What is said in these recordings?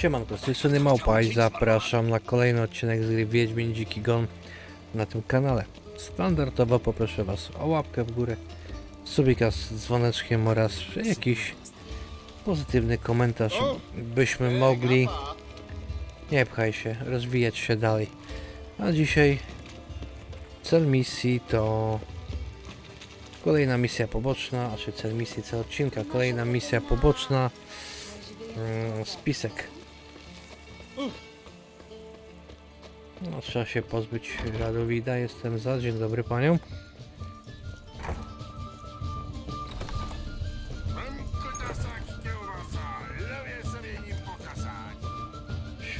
Siemanko, z tej strony Małpa i zapraszam na kolejny odcinek z gry Wiedźmin Dziki Gon na tym kanale. Standardowo poproszę Was o łapkę w górę, subika z dzwoneczkiem oraz jakiś pozytywny komentarz, byśmy mogli, nie pchaj się, rozwijać się dalej. A dzisiaj cel misji to kolejna misja poboczna, a czy cel misji, cel odcinka, kolejna misja poboczna, mm, spisek No, trzeba się pozbyć Radowida, jestem za. Dzień dobry panią.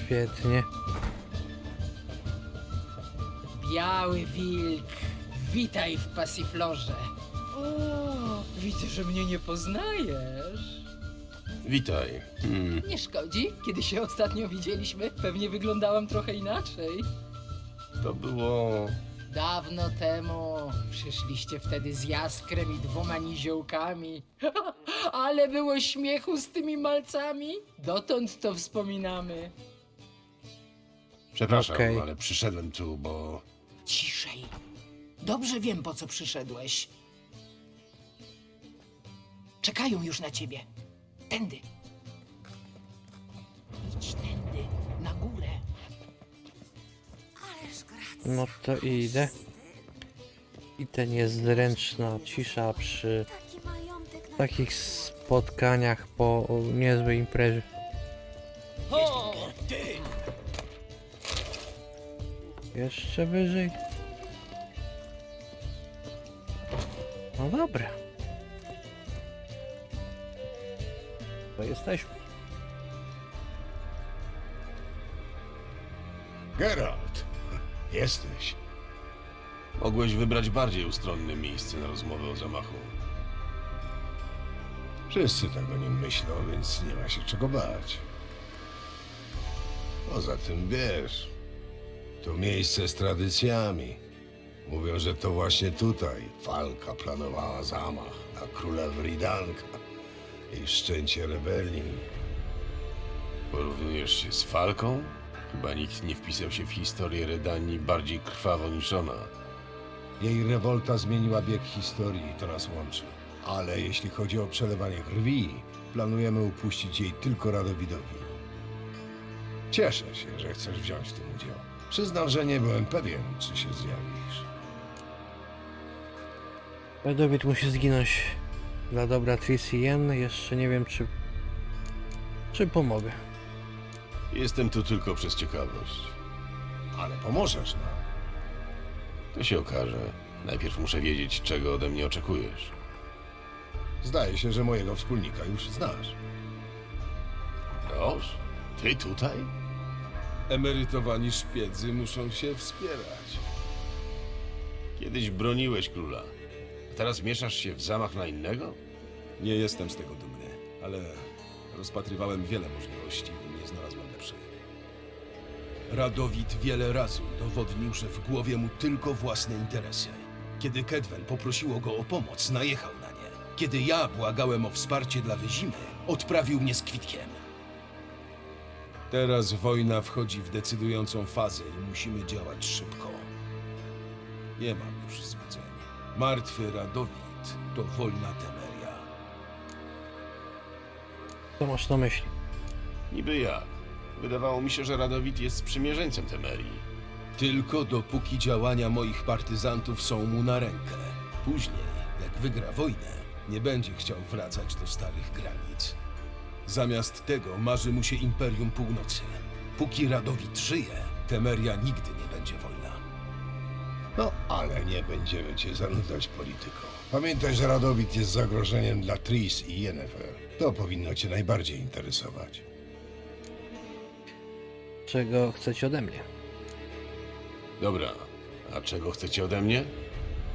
Świetnie. Biały wilk, witaj w pasiflorze. O, widzę, że mnie nie poznajesz. Witaj. Hmm. Nie szkodzi, kiedy się ostatnio widzieliśmy, pewnie wyglądałam trochę inaczej. To było. Dawno temu przyszliście wtedy z jaskrem i dwoma niziołkami. Ale było śmiechu z tymi malcami. Dotąd to wspominamy. Przepraszam, Okej. ale przyszedłem tu, bo. Ciszej. Dobrze wiem, po co przyszedłeś. Czekają już na ciebie. Tędy. Idź tędy, na górę. No to idę. I ten niezręczna cisza przy Taki majątek na takich spotkaniach po niezłej imprezie. O! Jeszcze wyżej. No dobra. To jesteśmy. Geralt! Jesteś. Mogłeś wybrać bardziej ustronne miejsce na rozmowę o zamachu. Wszyscy tak o nim myślą, więc nie ma się czego bać. Poza tym wiesz, to miejsce z tradycjami. Mówią, że to właśnie tutaj Falka planowała zamach na króla Wridanka i wszczęcie rebelii. Porównujesz się z Falką? Chyba nikt nie wpisał się w historię Redanii bardziej krwawo niż ona. Jej rewolta zmieniła bieg historii i to nas łączy. Ale jeśli chodzi o przelewanie krwi, planujemy upuścić jej tylko Radowidowi. Cieszę się, że chcesz wziąć w tym udział. Przyznam, że nie byłem pewien, czy się zjawisz. Radowid musi zginąć dla dobra Yen. Jeszcze nie wiem, czy... Czy pomogę. Jestem tu tylko przez ciekawość. Ale pomożesz nam. To się okaże. Najpierw muszę wiedzieć, czego ode mnie oczekujesz. Zdaje się, że mojego wspólnika już znasz. Prosz? Ty tutaj? Emerytowani szpiedzy muszą się wspierać. Kiedyś broniłeś króla. Teraz mieszasz się w zamach na innego? Nie jestem z tego dumny, ale rozpatrywałem wiele możliwości i nie znalazłem lepszej. Radowid wiele razy udowodnił, że w głowie mu tylko własne interesy. Kiedy Kedwen poprosiło go o pomoc, najechał na nie. Kiedy ja błagałem o wsparcie dla Wyzimy, odprawił mnie z kwitkiem. Teraz wojna wchodzi w decydującą fazę i musimy działać szybko. Nie mam już złudzeń. Martwy Radowid to wolna Temeria. Co masz na myśli? Niby jak. Wydawało mi się, że Radowid jest sprzymierzeńcem Temerii. Tylko dopóki działania moich partyzantów są mu na rękę. Później, jak wygra wojnę, nie będzie chciał wracać do starych granic. Zamiast tego marzy mu się Imperium Północy. Póki Radowid żyje, Temeria nigdy nie będzie wolna. No, ale nie będziemy cię zanudzać polityką. Pamiętaj, że Radowid jest zagrożeniem dla Tris i Yennefer. To powinno cię najbardziej interesować. Czego chcecie ode mnie? Dobra, a czego chcecie ode mnie?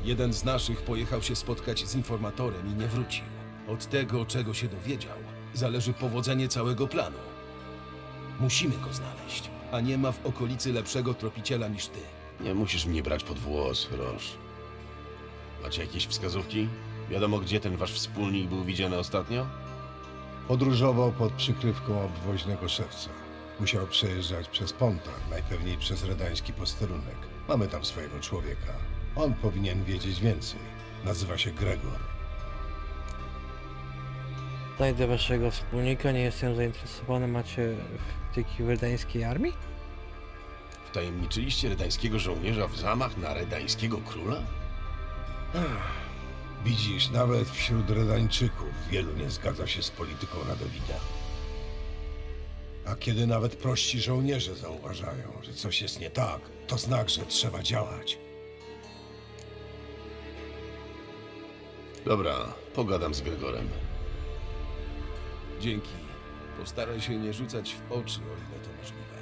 Jeden z naszych pojechał się spotkać z informatorem i nie wrócił. Od tego, czego się dowiedział, zależy powodzenie całego planu. Musimy go znaleźć, a nie ma w okolicy lepszego tropiciela niż ty. Nie musisz mnie brać pod włos, Roż. Macie jakieś wskazówki? Wiadomo, gdzie ten wasz wspólnik był widziany ostatnio? Podróżował pod przykrywką obwoźnego szewca. Musiał przejeżdżać przez Pontar, najpewniej przez redański posterunek. Mamy tam swojego człowieka. On powinien wiedzieć więcej. Nazywa się Gregor. Znajdę waszego wspólnika, nie jestem zainteresowany. Macie wtyki w redańskiej armii? Wtajemniczyliście redańskiego żołnierza w zamach na redańskiego króla? Widzisz, nawet wśród Redańczyków wielu nie zgadza się z polityką Radowida. A kiedy nawet prości żołnierze zauważają, że coś jest nie tak, to znak, że trzeba działać. Dobra, pogadam z Gregorem. Dzięki. Postaraj się nie rzucać w oczy, o ile to możliwe.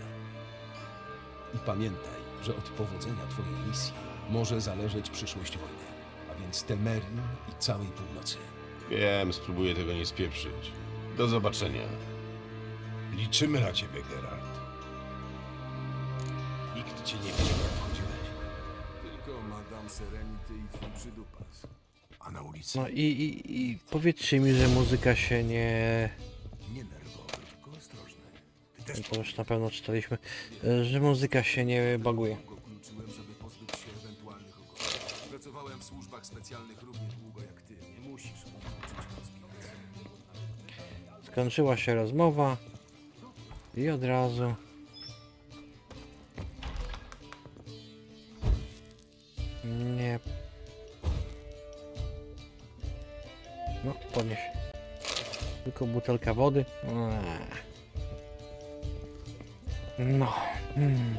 I pamiętaj, że od powodzenia twojej misji może zależeć przyszłość wojny, a więc Temerii i całej północy. Wiem, spróbuję tego nie spieprzyć. Do zobaczenia. Liczymy na ciebie, Geralt. Nikt cię nie widział, jak wchodziłeś. Tylko Madame Serenity i twój przydupas. A na ulicy No i, i, i powiedzcie mi, że muzyka się nie... nie nerwowy, To już na pewno czytaliśmy, e, że muzyka się nie baguje. Pracowałem w służbach specjalnych równie długo jak ty. Nie musisz. Skończyła się rozmowa i od razu. Nie. No, podnieś. Tylko butelka wody. Eee. No. Hmm.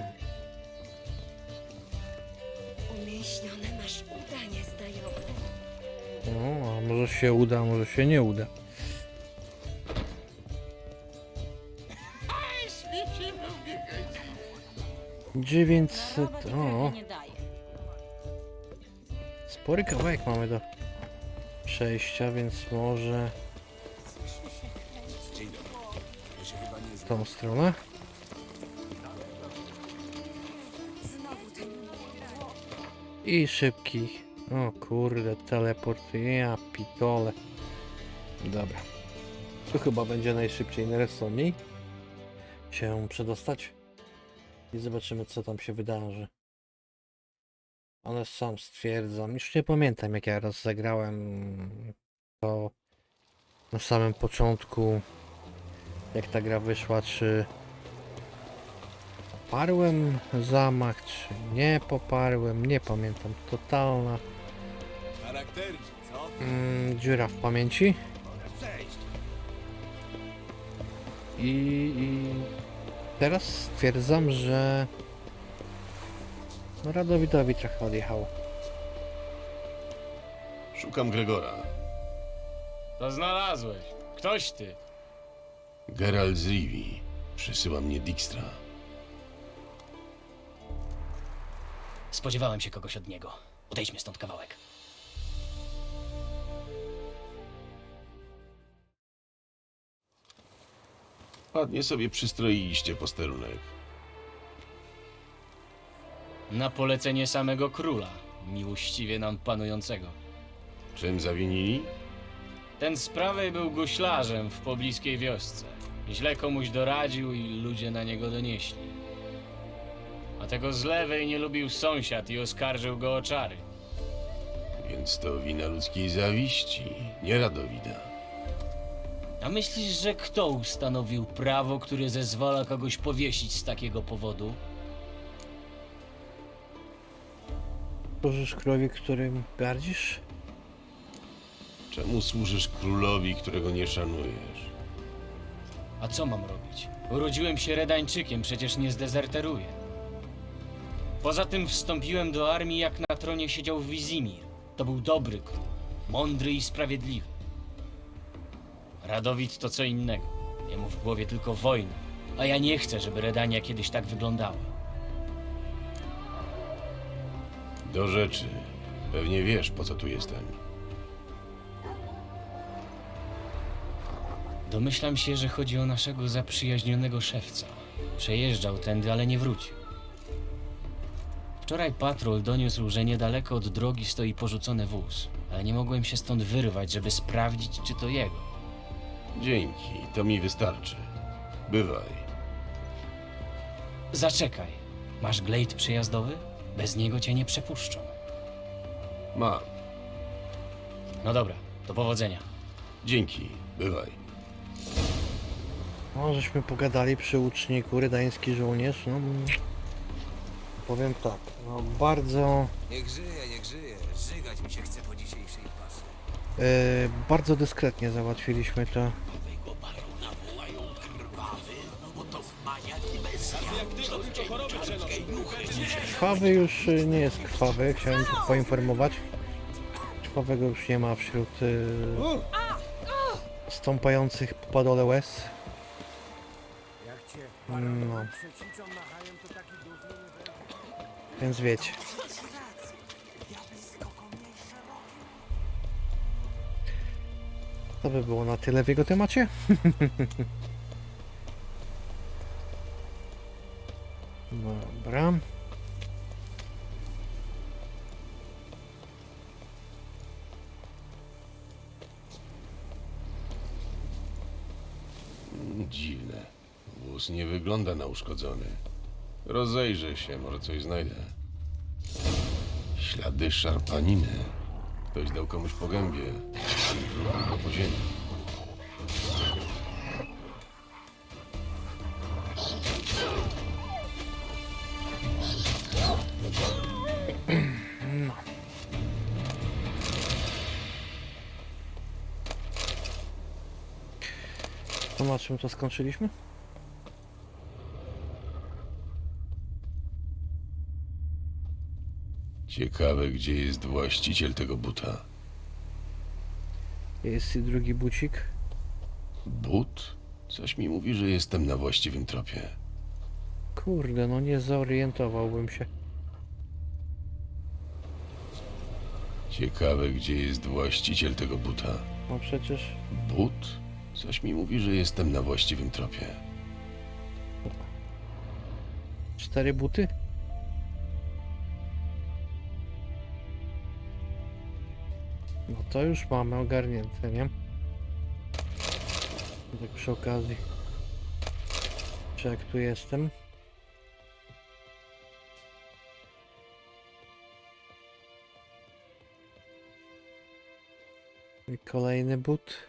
Umieśnione masz udanie znajomy. No, a może się uda, a może się nie uda. Dziewięćset. O, spory kawałek mamy do przejścia, więc może w tą stronę. I szybki. O kurde, teleport. Ja pitole. Dobra. Tu chyba będzie najszybciej, najrozsądniej się przedostać. I zobaczymy, co tam się wydarzy. Ale sam stwierdzam, już nie pamiętam, jak ja rozegrałem to na samym początku, jak ta gra wyszła, czy poparłem zamach, czy nie poparłem, nie pamiętam. Totalna co? mm, dziura w pamięci. I, I teraz stwierdzam, że no Radowidowi trochę odjechało. Szukam Gregora. To znalazłeś. Ktoś ty. Geralt z Rivi. Przysyła mnie Dijkstra. Spodziewałem się kogoś od niego. Odejdźmy stąd kawałek. Ładnie sobie przystroiliście posterunek. Na polecenie samego króla, miłościwie nam panującego. Czym zawinili? Ten z prawej był guślarzem w pobliskiej wiosce. Źle komuś doradził i ludzie na niego donieśli. A tego z lewej nie lubił sąsiad i oskarżył go o czary. Więc to wina ludzkiej zawiści, nie Radowida. A myślisz, że kto ustanowił prawo, które zezwala kogoś powiesić z takiego powodu? Służysz królowi, którym gardzisz? Czemu służysz królowi, którego nie szanujesz? A co mam robić? Urodziłem się Redańczykiem, przecież nie zdezerteruję. Poza tym wstąpiłem do armii, jak na tronie siedział Wizimir. To był dobry król, mądry i sprawiedliwy. Radowid to co innego. Jemu w głowie tylko wojna. A ja nie chcę, żeby Redania kiedyś tak wyglądała. Do rzeczy. Pewnie wiesz, po co tu jestem. Domyślam się, że chodzi o naszego zaprzyjaźnionego szewca. Przejeżdżał tędy, ale nie wrócił. Wczoraj patrol doniósł, że niedaleko od drogi stoi porzucony wóz, ale nie mogłem się stąd wyrwać, żeby sprawdzić, czy to jego. Dzięki, to mi wystarczy. Bywaj. Zaczekaj. Masz glejt przejazdowy? Bez niego cię nie przepuszczą. Mam. No dobra, do powodzenia. Dzięki. Bywaj. No, żeśmy pogadali przy uczniku, rydański żołnierz, no... Powiem tak, no bardzo... Niech żyje, niech żyje. Żygać mi się chce po dzisiejszej pasy. E, bardzo dyskretnie załatwiliśmy to. Krwawy już y, nie jest krwawy, chciałem tu poinformować. Krwawego już nie ma wśród y, stąpających po padole łez. No. Więc wiecie. To by było na tyle w jego temacie. Dobra. Dziwne. Wóz nie wygląda na uszkodzony. Rozejrzę się, może coś znajdę. Ślady szarpaniny. Ktoś dał komuś po gębie wlał go po ziemi. To na czym to skończyliśmy? Ciekawe, gdzie jest właściciel tego buta. Jest i drugi bucik. But? Coś mi mówi, że jestem na właściwym tropie. Kurde, no nie zorientowałbym się. Ciekawe, gdzie jest właściciel tego buta. No przecież But? Coś mi mówi, że jestem na właściwym tropie. cztery buty? To już mamy ogarnięte, nie? Tak przy okazji. Czy jak tu jestem? I kolejny but.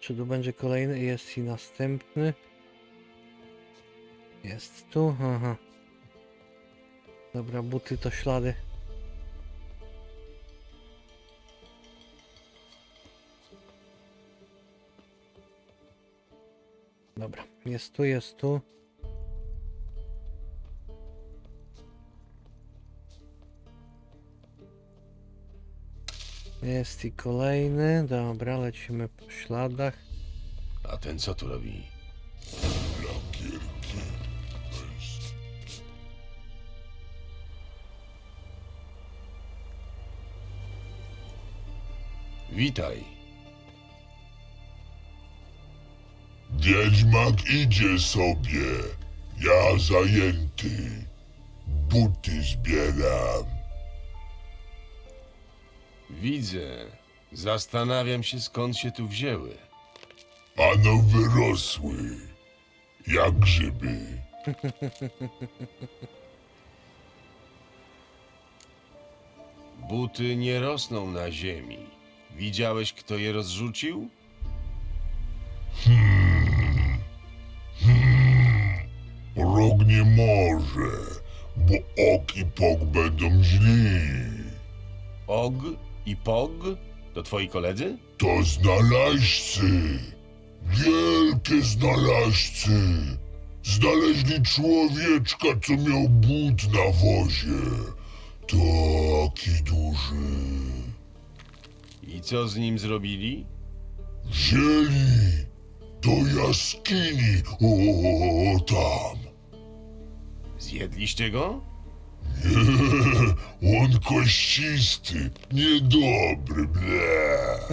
Czy tu będzie kolejny? Jest i następny. Jest tu, aha. Dobra, buty to ślady. Dobra, jest tu, jest tu. Jest i kolejny. Dobra, lecimy po śladach. A ten co tu robi? Witaj. Wiedźmak idzie sobie. Ja zajęty. Buty zbieram. Widzę. Zastanawiam się skąd się tu wzięły. Ano wyrosły. Jak grzyby. Buty nie rosną na ziemi. Widziałeś, kto je rozrzucił? Rok nie może, bo ok i pok będą źli. Og i Pog? To twoi koledzy? To znalazcy. Wielkie znalazcy. Znaleźli człowieczka, co miał but na wozie. Taki duży. I co z nim zrobili? Wzięli do jaskini, o tam. Zjedliście go? On kościsty, niedobry, ble.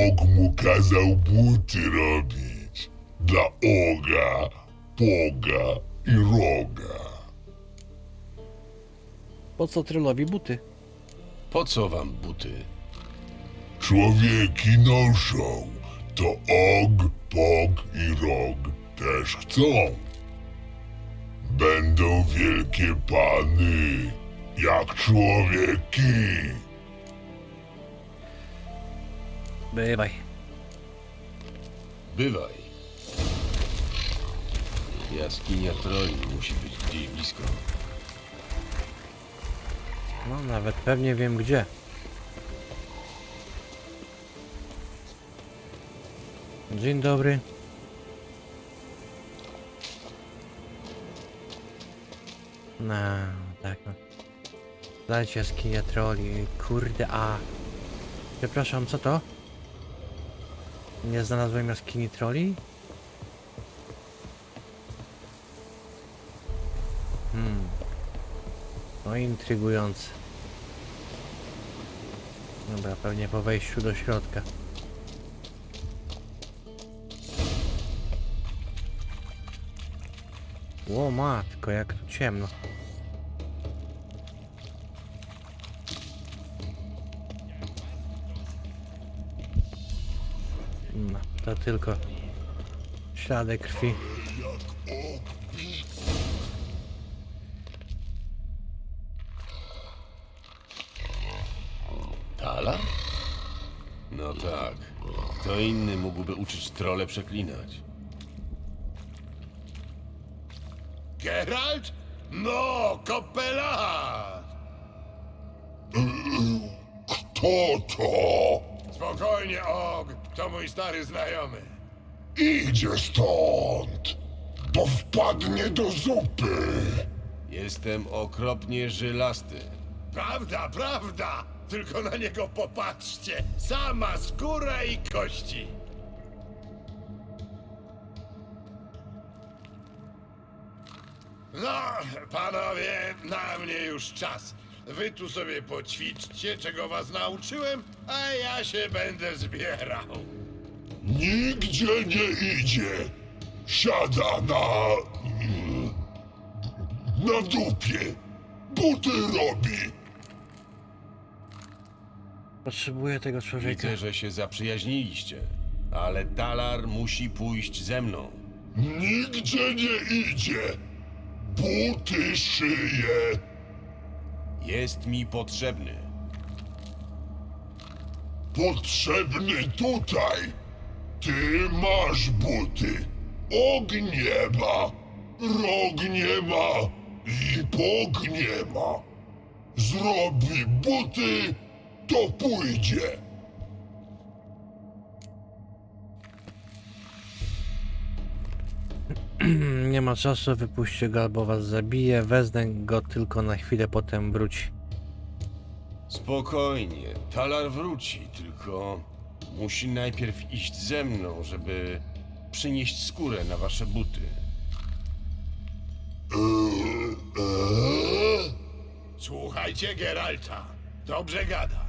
Og mu kazał buty robić. Dla oga, poga i roga. Po co trylowi buty? Po co wam buty? Człowieki noszą. To og, pog i rog też chcą. Będą wielkie pany, jak człowieki. Bywaj. Bywaj. Jaskinia troli musi być gdzieś blisko. No, nawet pewnie wiem gdzie. Dzień dobry. No, tak no. Dajcie jaskinia troli, kurde, a... Przepraszam, co to? Nie znalazłem jaskini troli? Hmm. No intrygujące. Dobra, pewnie po wejściu do środka. Ło matko, jak tu ciemno. No, to tylko ślady krwi. Tala? No tak. Kto inny mógłby uczyć trole przeklinać? Geralt? No, kopela! Kto to? Spokojnie, Og, to mój stary znajomy. Idzie stąd, bo wpadnie do zupy. Jestem okropnie żylasty. Prawda, prawda! Tylko na niego popatrzcie! Sama skóra i kości! No, panowie, na mnie już czas. Wy tu sobie poćwiczcie, czego was nauczyłem, a ja się będę zbierał. Nigdzie nie idzie. Siada na... na dupie. Buty robi. Potrzebuję tego człowieka. Widzę, że się zaprzyjaźniliście. Ale Talar musi pójść ze mną. Nigdzie nie idzie. Buty szyje. Jest mi potrzebny. Potrzebny tutaj. Ty masz buty. Og nie ma. Rog nie ma. I pog nie ma. Zrobi buty, to pójdzie. Nie ma czasu, wypuśćcie go albo was zabije. Wezmę go tylko na chwilę, potem wróci. Spokojnie, Talar wróci, tylko musi najpierw iść ze mną, żeby przynieść skórę na wasze buty. Eee? Słuchajcie Geralta, dobrze gada.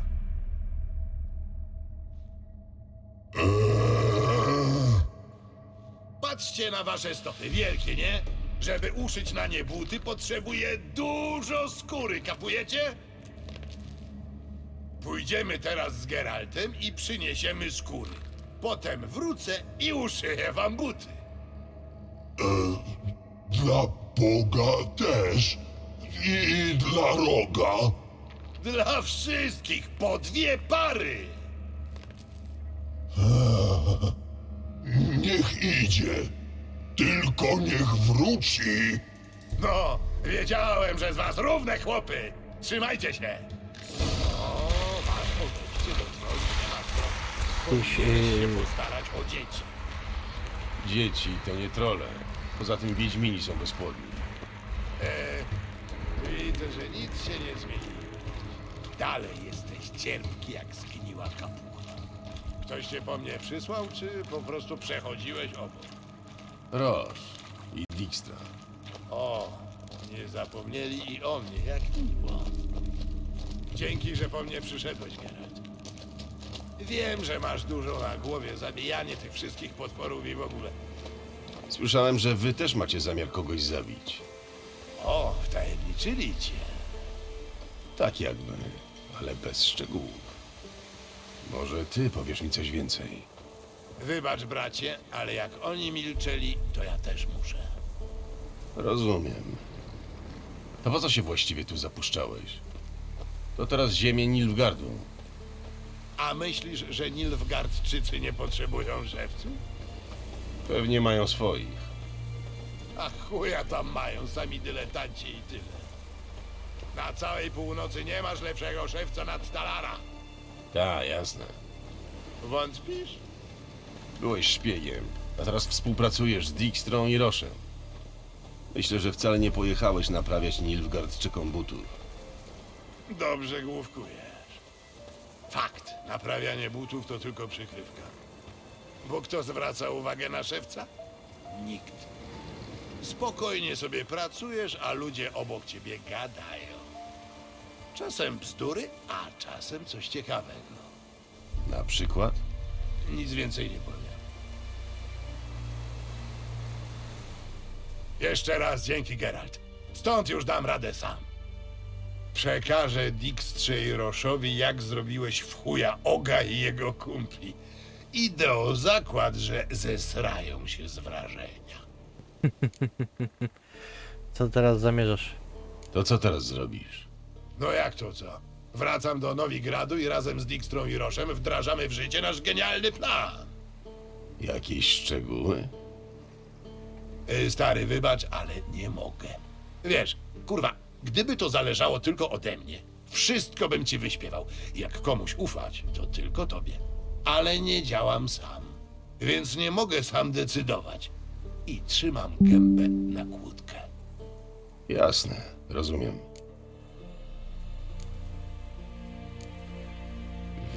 Patrzcie na wasze stopy, wielkie, nie? Żeby uszyć na nie buty, potrzebuje dużo skóry, kapujecie? Pójdziemy teraz z Geraltem i przyniesiemy skóry. Potem wrócę i uszyję wam buty. Dla Boga też. I dla roga. Dla wszystkich po dwie pary. Niech idzie. Tylko niech wróci. No, wiedziałem, że z was równe chłopy. Trzymajcie się. O, masz podejście do Powinieneś się postarać o dzieci. Dzieci to nie trole. Poza tym Wiedźmini są bezpłodni. Widzę, że nic się nie zmieni. Dalej jesteś cierpki jak zgniła kapucha. Ktoś cię po mnie przysłał, czy po prostu przechodziłeś obok? Roż i Dijkstra. O, nie zapomnieli i o mnie, jak miło. Dzięki, że po mnie przyszedłeś, Geralt. Wiem, że masz dużo na głowie, zabijanie tych wszystkich potworów i w ogóle. Słyszałem, że wy też macie zamiar kogoś zabić. O, wtajemniczyli cię. Tak jakby, ale bez szczegółów. Może ty powiesz mi coś więcej. Wybacz, bracie, ale jak oni milczeli, to ja też muszę. Rozumiem. To po co się właściwie tu zapuszczałeś? To teraz ziemię Nilfgardu. A myślisz, że Nilfgardczycy nie potrzebują szewców? Pewnie mają swoich. A chuja tam mają, sami dyletanci i tyle. Na całej północy nie masz lepszego szewca nad Talara. Ta, jasne. Wątpisz? Byłeś szpiegiem, a teraz współpracujesz z Dijkstrą i Roszem. Myślę, że wcale nie pojechałeś naprawiać Nilfgardczykom butów. Dobrze główkujesz. Fakt, naprawianie butów to tylko przykrywka. Bo kto zwraca uwagę na szewca? Nikt. Spokojnie sobie pracujesz, a ludzie obok ciebie gadają. Czasem bzdury, a czasem coś ciekawego. Na przykład? Nic więcej nie powiem. Jeszcze raz dzięki, Geralt. Stąd już dam radę sam. Przekażę Dijkstrze i Roszowi, jak zrobiłeś w chuja Oga i jego kumpli. Idę o zakład, że zesrają się z wrażenia. Co teraz zamierzasz? To co teraz zrobisz? No jak to co? Wracam do Nowigradu i razem z Dijkstrą i Roszem wdrażamy w życie nasz genialny plan. Jakieś szczegóły? Y, Stary, wybacz, ale nie mogę. Wiesz, kurwa, gdyby to zależało tylko ode mnie, wszystko bym ci wyśpiewał. Jak komuś ufać, to tylko tobie. Ale nie działam sam, więc nie mogę sam decydować. I trzymam gębę na kłódkę. Jasne, rozumiem.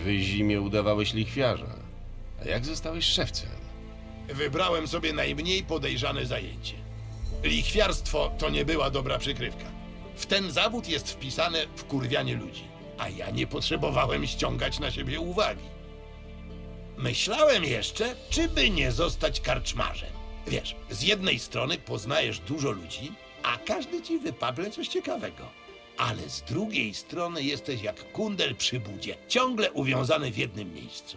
W zimie udawałeś lichwiarza. A jak zostałeś szewcem? Wybrałem sobie najmniej podejrzane zajęcie. Lichwiarstwo to nie była dobra przykrywka. W ten zawód jest wpisane wkurwianie ludzi, a ja nie potrzebowałem ściągać na siebie uwagi. Myślałem jeszcze, czy by nie zostać karczmarzem. Wiesz, z jednej strony poznajesz dużo ludzi, a każdy ci wypable coś ciekawego. Ale z drugiej strony jesteś jak kundel przy budzie, ciągle uwiązany w jednym miejscu.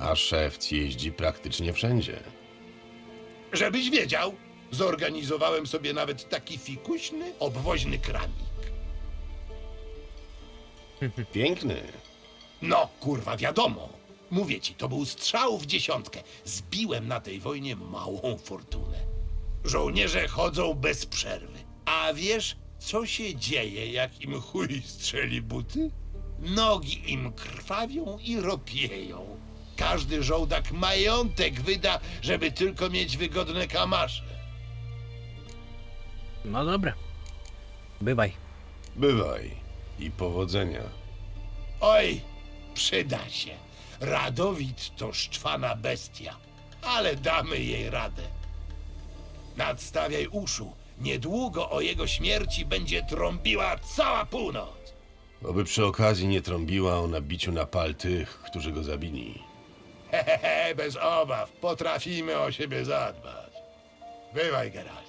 A szewc jeździ praktycznie wszędzie. Żebyś wiedział, zorganizowałem sobie nawet taki fikuśny, obwoźny kramik. Piękny. No, kurwa, wiadomo. Mówię ci, to był strzał w dziesiątkę. Zbiłem na tej wojnie małą fortunę. Żołnierze chodzą bez przerwy. A wiesz, co się dzieje, jak im chuj strzeli buty? Nogi im krwawią i ropieją. Każdy żołdak majątek wyda, żeby tylko mieć wygodne kamasze. No dobra. Bywaj. Bywaj. I powodzenia. Oj, przyda się. Radowid to szczwana bestia, ale damy jej radę. Nadstawiaj uszu. Niedługo o jego śmierci będzie trąbiła cała północ. Oby przy okazji nie trąbiła o nabiciu na pal tych, którzy go zabili. Hehehe, bez obaw. Potrafimy o siebie zadbać. Bywaj, Geralt.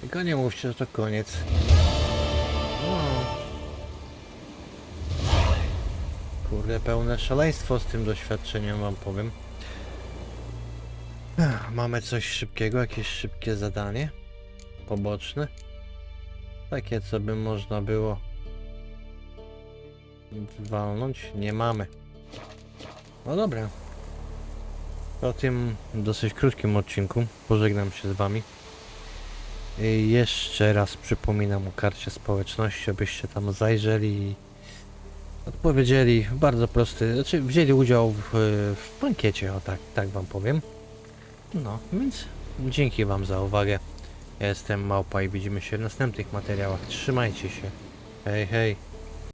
Tylko nie mówcie, że to koniec. No. Kurde, pełne szaleństwo z tym doświadczeniem wam powiem. Mamy coś szybkiego, jakieś szybkie zadanie. Poboczne. Takie, co by można było walnąć. Nie mamy. No dobra. Po tym dosyć krótkim odcinku pożegnam się z wami. I jeszcze raz przypominam o karcie społeczności, abyście tam zajrzeli i odpowiedzieli w bardzo prosty, znaczy wzięli udział w, w o tak, tak wam powiem. No, więc dzięki wam za uwagę. Ja jestem Małpa i widzimy się w następnych materiałach. Trzymajcie się. Hej, hej.